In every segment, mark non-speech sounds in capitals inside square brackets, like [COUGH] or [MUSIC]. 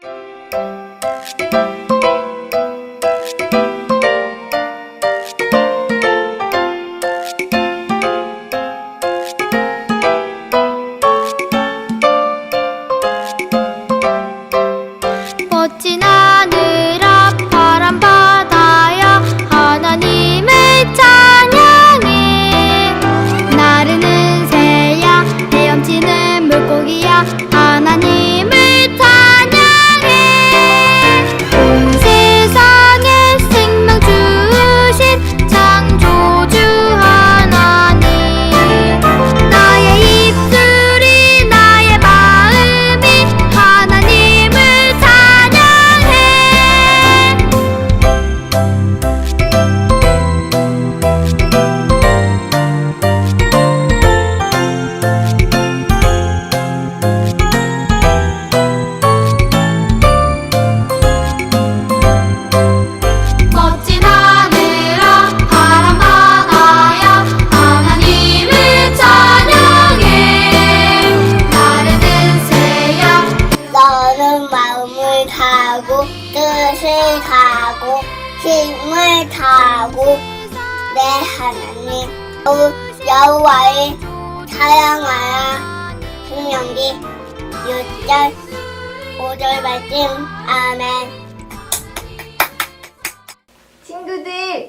멋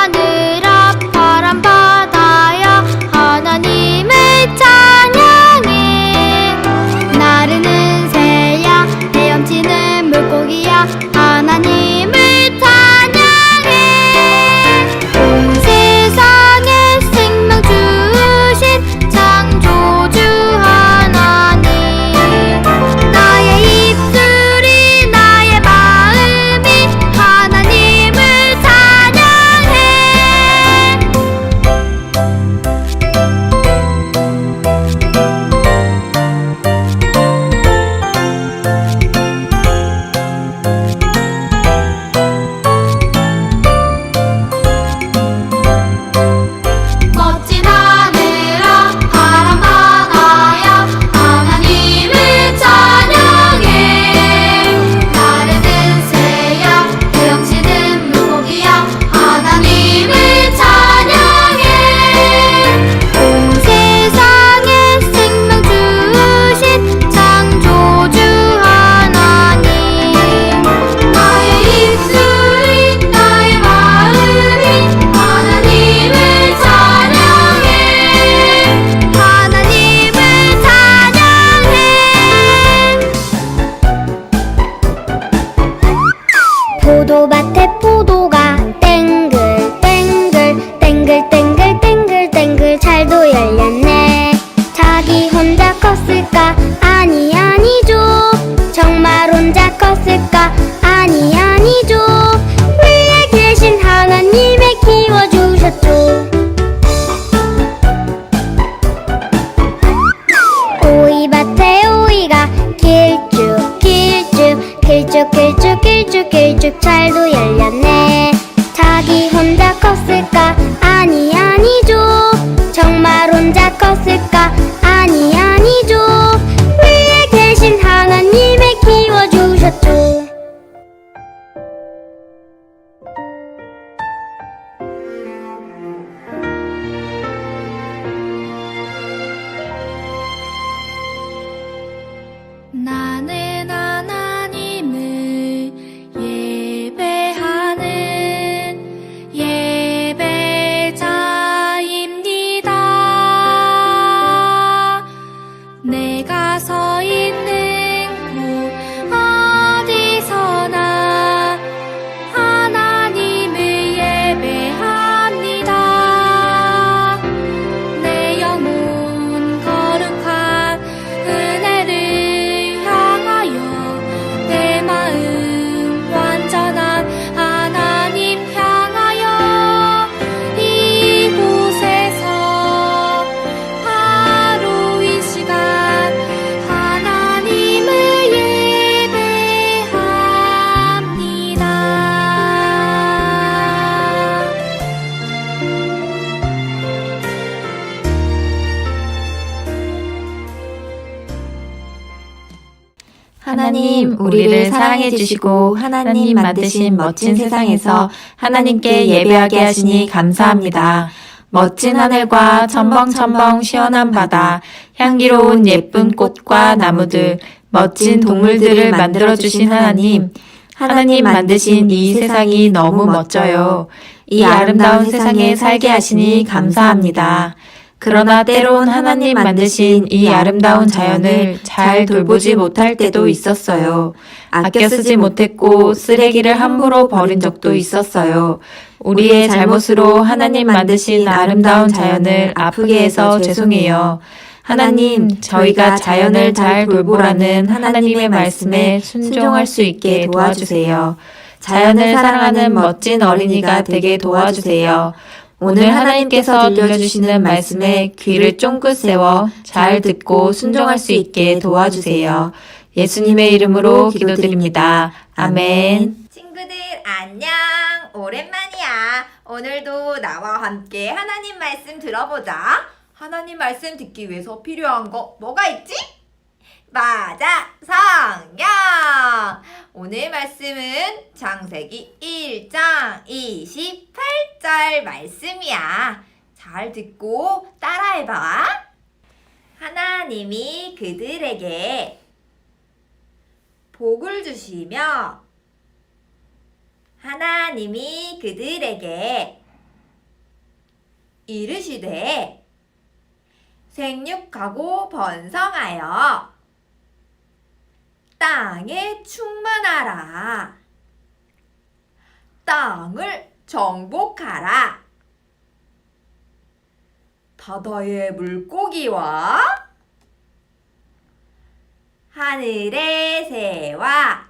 하늘 앞 길쭉 우리를 사랑해 주시고 하나님 만드신 멋진 세상에서 하나님께 예배하게 하시니 감사합니다. 멋진 하늘과 첨벙첨벙 시원한 바다, 향기로운 예쁜 꽃과 나무들, 멋진 동물들을 만들어 주신 하나님, 하나님 만드신 이 세상이 너무 멋져요. 이 아름다운 세상에 살게 하시니 감사합니다. 그러나 때론 하나님 만드신 이 아름다운 자연을 잘 돌보지 못할 때도 있었어요. 아껴 쓰지 못했고 쓰레기를 함부로 버린 적도 있었어요. 우리의 잘못으로 하나님 만드신 아름다운 자연을 아프게 해서 죄송해요. 하나님, 저희가 자연을 잘 돌보라는 하나님의 말씀에 순종할 수 있게 도와주세요. 자연을 사랑하는 멋진 어린이가 되게 도와주세요. 오늘 하나님께서 들려주시는 말씀에 귀를 쫑긋 세워 잘 듣고 순종할 수 있게 도와주세요. 예수님의 이름으로 기도드립니다. 아멘. 친구들 안녕 오랜만이야 오늘도 나와 함께 하나님 말씀 들어보자 하나님 말씀 듣기 위해서 필요한 거 뭐가 있지? 맞아. 성경. 오늘 말씀은 창세기 1장 28절 말씀이야. 잘 듣고 따라해봐. 하나님이 그들에게 복을 주시며 하나님이 그들에게 이르시되 생육하고 번성하여 땅에 충만하라. 땅을 정복하라. 바다의 물고기와 하늘의 새와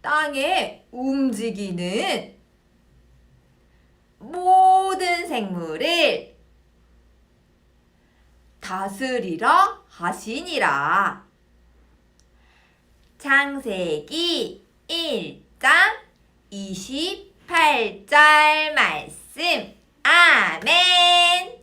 땅에 움직이는 모든 생물을 다스리라 하시니라. 창세기 1장 28절 말씀. 아멘.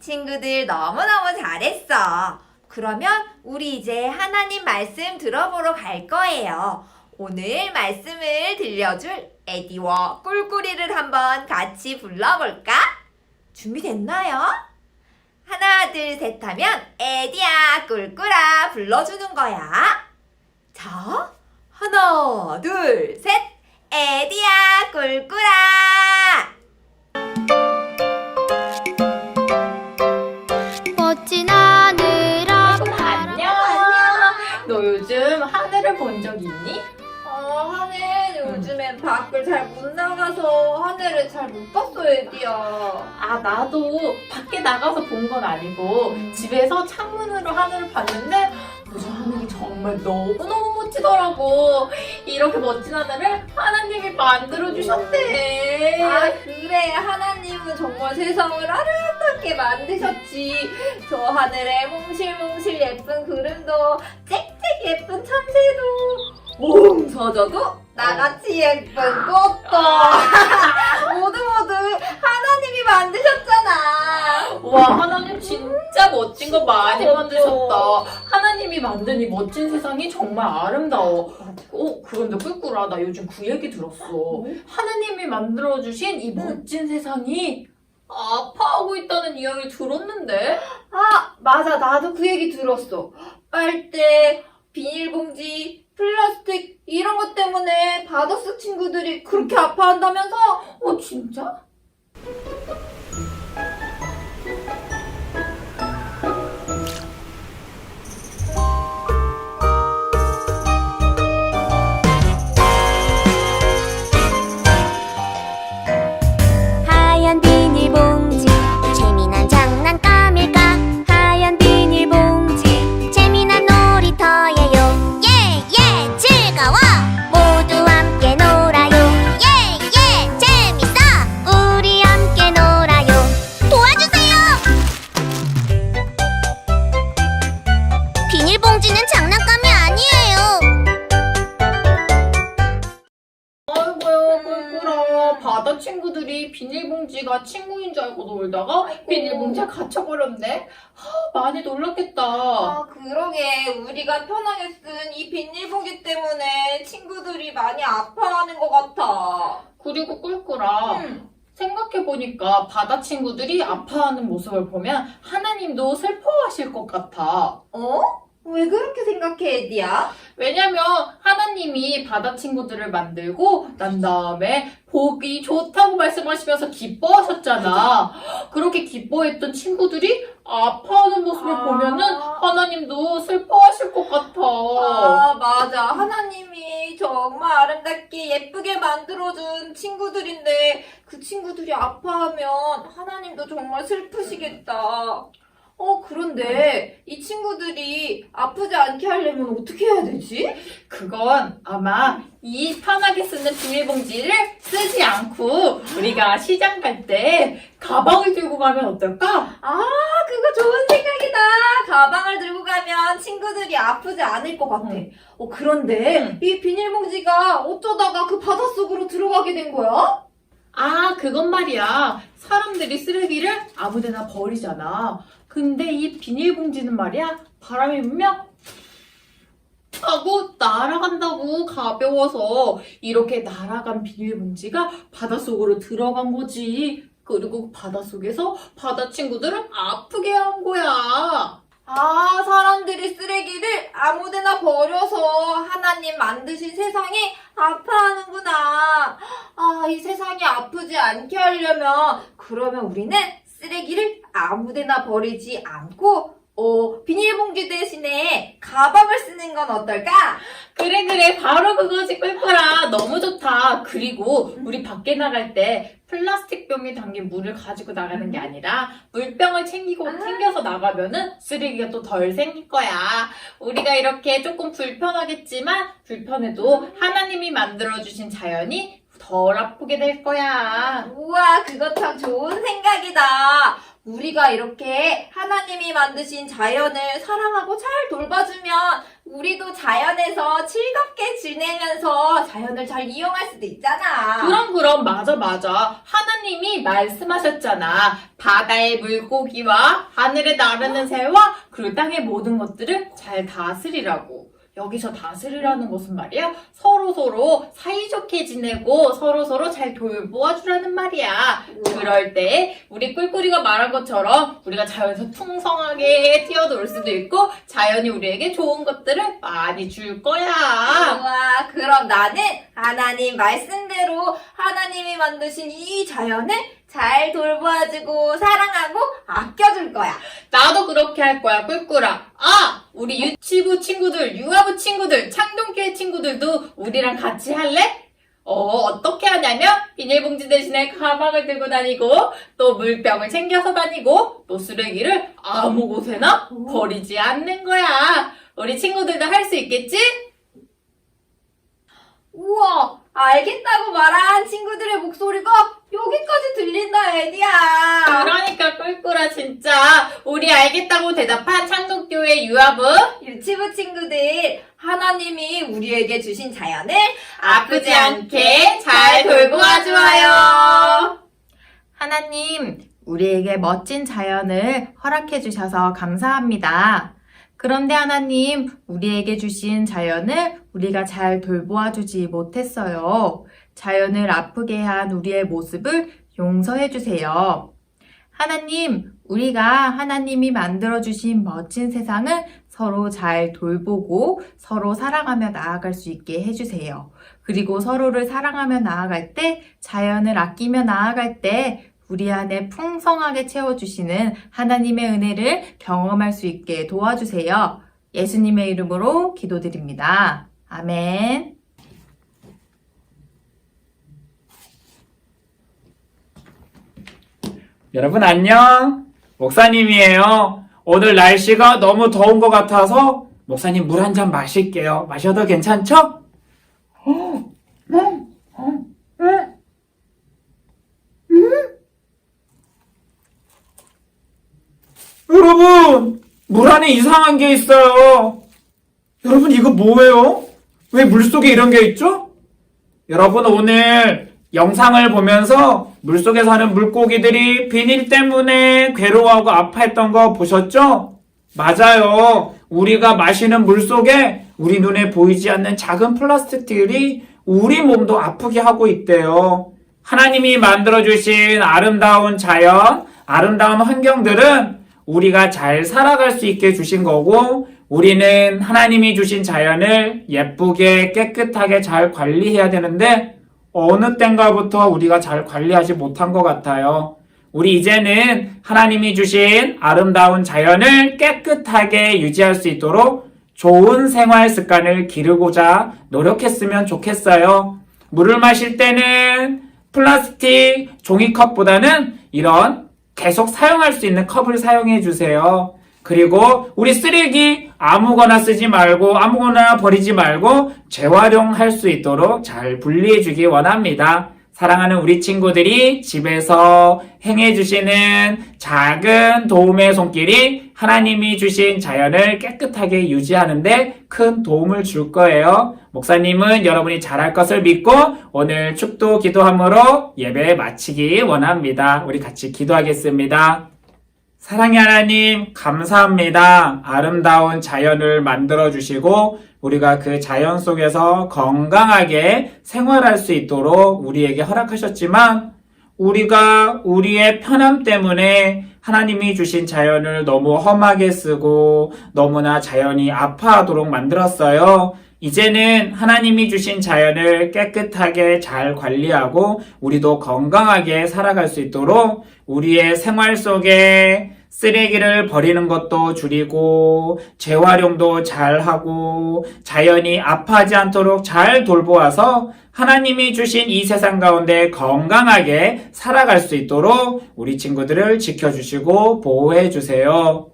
친구들 너무너무 잘했어. 그러면 우리 이제 하나님 말씀 들어보러 갈 거예요. 오늘 말씀을 들려줄 에디와 꿀꿀이를 한번 같이 불러볼까? 준비됐나요? 하나, 둘, 셋 하면 에디야, 꿀꿀아 불러주는 거야. 자, 하나, 둘, 셋. 에디야, 꿀꿀아. 요즘엔 밖을 잘 못 나가서 하늘을 잘 못 봤어, 에디야. 아, 나도 밖에 나가서 본 건 아니고 집에서 창문으로 하늘을 봤는데 요즘 하늘이 정말 너무너무 멋지더라고. 이렇게 멋진 하늘을 하나님이 만들어 주셨대. 아 그래 하나님은 정말 세상을 아름답게 만드셨지 저 하늘에 몽실몽실 예쁜 구름도 짹짹 예쁜 참새도 웅서져도 나같이 예쁜 꽃도 [LAUGHS] 모두 모두 하나님이 만드셨잖아 와, 하나님 진짜 멋진 거 많이 만드셨다. 하나님이 만든 이 멋진 세상이 정말 아름다워. 어, 그런데 꿀꿀아, 나 요즘 그 얘기 들었어. 하나님이 만들어 주신 이 멋진 세상이 아파하고 있다는 이야기를 들었는데? 아 맞아 나도 그 얘기 들었어 빨대 비닐봉지 플라스틱 이런 것 때문에 바닷속 친구들이 그렇게 아파한다면서 어, 진짜? 갇혀버렸네. 하, 많이 놀랐겠다. 아, 그러게. 우리가 편하게 쓴 이 비닐봉지 때문에 친구들이 많이 아파하는 것 같아. 그리고 꿀꿀아. 음. 생각해보니까 바다 친구들이 아파하는 모습을 보면 하나님도 슬퍼하실 것 같아. 어? 왜 그렇게 생각해, 에디야? 왜냐면 하나님이 바다 친구들을 만들고 난 다음에 보기 좋다고 말씀하시면서 기뻐하셨잖아. 그렇게 기뻐했던 친구들이 아파하는 모습을 아. 보면은 하나님도 슬퍼하실 것 같아. 아, 맞아. 하나님이 정말 아름답게 예쁘게 만들어준 친구들인데 그 친구들이 아파하면 하나님도 정말 슬프시겠다. 어, 그런데 이 친구들이 아프지 않게 하려면 어떻게 해야 되지? 그건 아마 이 편하게 쓰는 비닐봉지를 쓰지 않고 우리가 시장 갈 때 가방을 들고 가면 어떨까? 아, 그거 좋은 생각이다. 가방을 들고 가면 친구들이 아프지 않을 것 같아. 응. 어, 그런데 응. 이 비닐봉지가 어쩌다가 그 바닷속으로 들어가게 된 거야? 아, 그건 말이야. 사람들이 쓰레기를 아무데나 버리잖아. 근데 이 비닐봉지는 말이야. 바람이 불면 하고 날아간다고 가벼워서 이렇게 날아간 비닐봉지가 바닷속으로 들어간 거지. 그리고 바닷속에서 바다 친구들을 아프게 한 거야. 아, 사람들이 쓰레기를 아무데나 버려서 하나님 만드신 세상이 아파하는구나. 아, 이 세상이 아프지 않게 하려면 그러면 우리는 쓰레기를 아무데나 버리지 않고 어, 비닐봉지 대신에 가방을 쓰는 건 어떨까? 그래 그래 바로 그거지 꿀꿀아 너무 좋다 그리고 우리 밖에 나갈 때 플라스틱 병에 담긴 물을 가지고 나가는 게 아니라 물병을 챙기고 아. 챙겨서 나가면은 쓰레기가 또 덜 생길 거야 우리가 이렇게 조금 불편하겠지만 불편해도 하나님이 만들어주신 자연이 덜 아프게 될 거야. 우와, 그거 참 좋은 생각이다. 우리가 이렇게 하나님이 만드신 자연을 사랑하고 잘 돌봐주면 우리도 자연에서 즐겁게 지내면서 자연을 잘 이용할 수도 있잖아. 그럼 그럼. 맞아 맞아. 하나님이 말씀하셨잖아. 바다의 물고기와 하늘에 나르는 새와 그 땅의 모든 것들을 잘 다스리라고 여기서 다스리라는 것은 말이야 서로 서로 사이좋게 지내고 서로 서로 잘 돌보아주라는 말이야. 그럴 때 우리 꿀꿀이가 말한 것처럼 우리가 자연에서 풍성하게 뛰어놀 수도 있고 자연이 우리에게 좋은 것들을 많이 줄 거야. 우와, 그럼 나는 하나님 말씀대로 하나님이 만드신 이 자연을 잘 돌봐주고 사랑하고 아껴줄 거야. 나도 그렇게 할 거야, 꿀꿀아. 아! 우리 유치부 친구들, 유아부 친구들, 창동교회 친구들도 우리랑 같이 할래? 어, 어떻게 하냐면, 비닐봉지 대신에 가방을 들고 다니고, 또 물병을 챙겨서 다니고, 또 쓰레기를 아무 곳에나 버리지 않는 거야. 우리 친구들도 할 수 있겠지? 우와, 알겠다고 말한 친구들의 목소리가 여기까지 들린다, 에디야. 그러니까 꿀꿀아, 진짜. 우리 알겠다고 대답한 창동교회 유아부, 유치부 친구들, 하나님이 우리에게 주신 자연을 아프지 않게 잘 돌보아 주어요. 하나님, 우리에게 멋진 자연을 허락해 주셔서 감사합니다. 그런데 하나님, 우리에게 주신 자연을 우리가 잘 돌보아 주지 못했어요. 자연을 아프게 한 우리의 모습을 용서해 주세요. 하나님, 우리가 하나님이 만들어 주신 멋진 세상을 서로 잘 돌보고 서로 사랑하며 나아갈 수 있게 해주세요. 그리고 서로를 사랑하며 나아갈 때, 자연을 아끼며 나아갈 때, 우리 안에 풍성하게 채워주시는 하나님의 은혜를 경험할 수 있게 도와주세요. 예수님의 이름으로 기도드립니다. 아멘. 여러분 안녕. 목사님이에요. 오늘 날씨가 너무 더운 것 같아서 목사님 물 한 잔 마실게요. 마셔도 괜찮죠? 여러분, 물 안에 이상한 게 있어요. 여러분, 이거 뭐예요? 왜 물 속에 이런 게 있죠? 여러분, 오늘 영상을 보면서 물 속에 사는 물고기들이 비닐 때문에 괴로워하고 아파했던 거 보셨죠? 맞아요. 우리가 마시는 물 속에 우리 눈에 보이지 않는 작은 플라스틱들이 우리 몸도 아프게 하고 있대요. 하나님이 만들어주신 아름다운 자연, 아름다운 환경들은 우리가 잘 살아갈 수 있게 주신 거고, 우리는 하나님이 주신 자연을 예쁘게 깨끗하게 잘 관리해야 되는데, 어느 땐가부터 우리가 잘 관리하지 못한 것 같아요. 우리 이제는 하나님이 주신 아름다운 자연을 깨끗하게 유지할 수 있도록 좋은 생활 습관을 기르고자 노력했으면 좋겠어요. 물을 마실 때는 플라스틱 종이컵보다는 이런 계속 사용할 수 있는 컵을 사용해 주세요. 그리고 우리 쓰레기 아무거나 쓰지 말고 아무거나 버리지 말고 재활용할 수 있도록 잘 분리해 주기 원합니다. 사랑하는 우리 친구들이 집에서 행해 주시는 작은 도움의 손길이 하나님이 주신 자연을 깨끗하게 유지하는데 큰 도움을 줄 거예요. 목사님은 여러분이 잘할 것을 믿고 오늘 축도 기도함으로 예배 마치기 원합니다. 우리 같이 기도하겠습니다. 사랑의 하나님, 감사합니다. 아름다운 자연을 만들어 주시고, 우리가 그 자연 속에서 건강하게 생활할 수 있도록 우리에게 허락하셨지만, 우리가 우리의 편함 때문에 하나님이 주신 자연을 너무 험하게 쓰고, 너무나 자연이 아파하도록 만들었어요. 이제는 하나님이 주신 자연을 깨끗하게 잘 관리하고 우리도 건강하게 살아갈 수 있도록 우리의 생활 속에 쓰레기를 버리는 것도 줄이고 재활용도 잘 하고 자연이 아파하지 않도록 잘 돌보아서 하나님이 주신 이 세상 가운데 건강하게 살아갈 수 있도록 우리 친구들을 지켜주시고 보호해 주세요.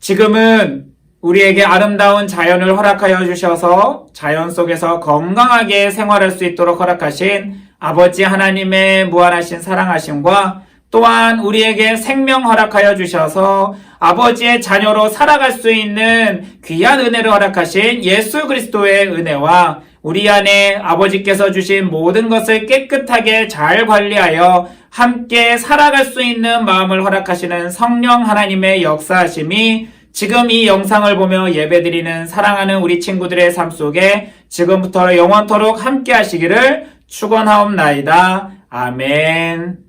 지금은 우리에게 아름다운 자연을 허락하여 주셔서 자연 속에서 건강하게 생활할 수 있도록 허락하신 아버지 하나님의 무한하신 사랑하심과 또한 우리에게 생명 허락하여 주셔서 아버지의 자녀로 살아갈 수 있는 귀한 은혜를 허락하신 예수 그리스도의 은혜와 우리 안에 아버지께서 주신 모든 것을 깨끗하게 잘 관리하여 함께 살아갈 수 있는 마음을 허락하시는 성령 하나님의 역사하심이 지금 이 영상을 보며 예배드리는 사랑하는 우리 친구들의 삶 속에 지금부터 영원토록 함께 하시기를 축원하옵나이다. 아멘.